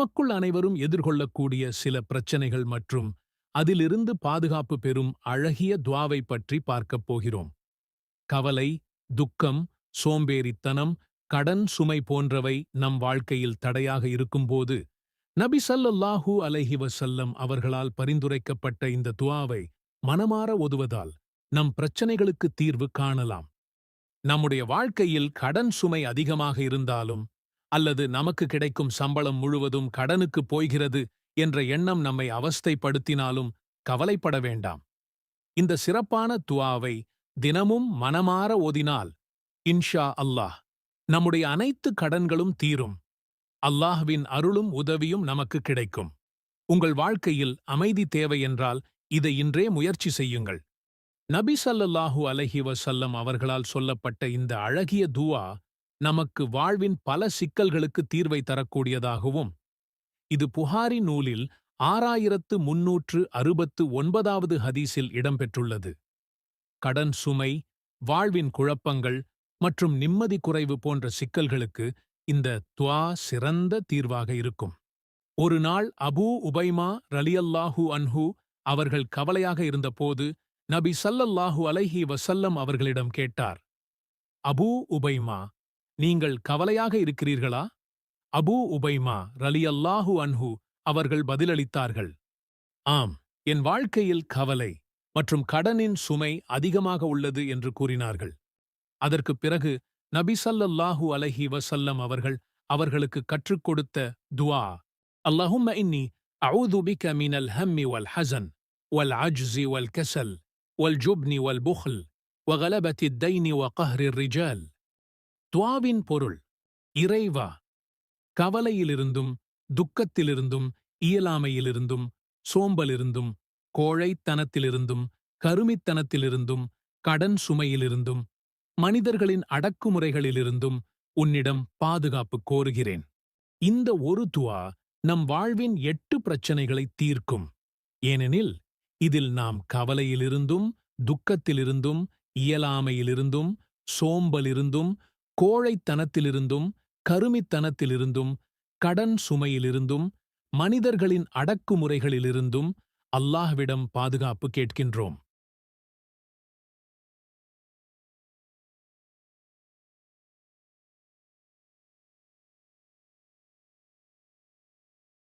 மக்கள் அனைவரும் எதிர்கொள்ளக்கூடிய சில பிரச்சனைகள் மற்றும் அதிலிருந்து பாதுகாப்பு பெறும் அழகிய துவாவை பற்றி பார்க்கப் போகிறோம். கவலை துக்கம் சோம்பேறித்தனம் கடன் சுமை போன்றவை நம் வாழ்க்கையில் தடையாக இருக்கும்போது நபி சல்லல்லாஹூ அலஹி வசல்லம் அவர்களால் பரிந்துரைக்கப்பட்ட இந்த துவாவை மனமாற ஒதுவதால் நம் பிரச்சனைகளுக்கு தீர்வு காணலாம். நம்முடைய வாழ்க்கையில் கடன் சுமை அதிகமாக இருந்தாலும் அல்லது நமக்கு கிடைக்கும் சம்பளம் முழுவதும் கடனுக்கு போய்கிறது என்ற எண்ணம் நம்மை அவஸ்தைப்படுத்தினாலும் கவலைப்பட வேண்டாம். இந்த சிறப்பான துவாவை தினமும் மனமாற ஓதினால் இன்ஷா அல்லாஹ் நம்முடைய அனைத்து கடன்களும் தீரும். அல்லாஹ்வின் அருளும் உதவியும் நமக்கு கிடைக்கும். உங்கள் வாழ்க்கையில் அமைதி தேவை என்றால் இதை இன்றே முயற்சி செய்யுங்கள். நபி சல்லல்லாஹூ அலைஹி வசல்லம் அவர்களால் சொல்லப்பட்ட இந்த அழகிய துவா நமக்கு வாழ்வின் பல சிக்கல்களுக்கு தீர்வை தரக்கூடியதாகவும் இது புகாரி நூலில் ஆறாயிரத்து முன்னூற்று அறுபத்து ஒன்பதாவது ஹதீஸில் இடம்பெற்றுள்ளது. கடன் சுமை வாழ்வின் குழப்பங்கள் மற்றும் நிம்மதி குறைவு போன்ற சிக்கல்களுக்கு இந்த துவா சிறந்த தீர்வாக இருக்கும். ஒரு நாள் அபூ உபைமா ரலியல்லாஹு அன்ஹு அவர்கள் கவலையாக இருந்தபோது நபி சல்லல்லாஹு அலைஹி வசல்லம் அவர்களிடம் கேட்டார் அபூ உபைமா நீங்கள் கவலையாக இருக்கிறீர்களா? அபூ உபைமா ரலியல்லாஹு அன்ஹு அவர்கள் பதிலளித்தார்கள். ஆம் என் வாழ்க்கையில் கவலை மற்றும் கடனின் சுமை அதிகமாக உள்ளது என்று கூறினார்கள். அதற்குப் பிறகு நபிசல்லல்லாஹு அலஹி வசல்லம் அவர்கள் அவர்களுக்கு கற்றுக் கொடுத்த துவா அல்லாஹும்ம இன்னி அஊது மினல் ஹம்மி வல் ஹசன் வல் அஜ்ஸி வல் கஸல் வல் ஜுப்னி வல் புஹ்ல் வகலபத்தி தைனி வ கஹ்ரி துவாவின் பொருள் இறைவா கவலையிலிருந்தும் துக்கத்திலிருந்தும் இயலாமையிலிருந்தும் சோம்பலிருந்தும் கோழைத்தனத்திலிருந்தும் கருமித்தனத்திலிருந்தும் கடன் சுமையிலிருந்தும் மனிதர்களின் அடக்குமுறைகளிலிருந்தும் உன்னிடம் பாதுகாப்பு கோருகிறேன். இந்த ஒரு துவா நம் வாழ்வின் எட்டு பிரச்சனைகளை தீர்க்கும். ஏனெனில் இதில் நாம் கவலையிலிருந்தும் துக்கத்திலிருந்தும் இயலாமையிலிருந்தும் சோம்பலிருந்தும் கோழைத்தனத்திலிருந்தும் கருமித்தனத்திலிருந்தும் கடன் சுமையிலிருந்தும் மனிதர்களின் அடக்குமுறைகளிலிருந்தும் அல்லாஹ்விடம் பாதுகாப்பு கேட்கின்றோம்.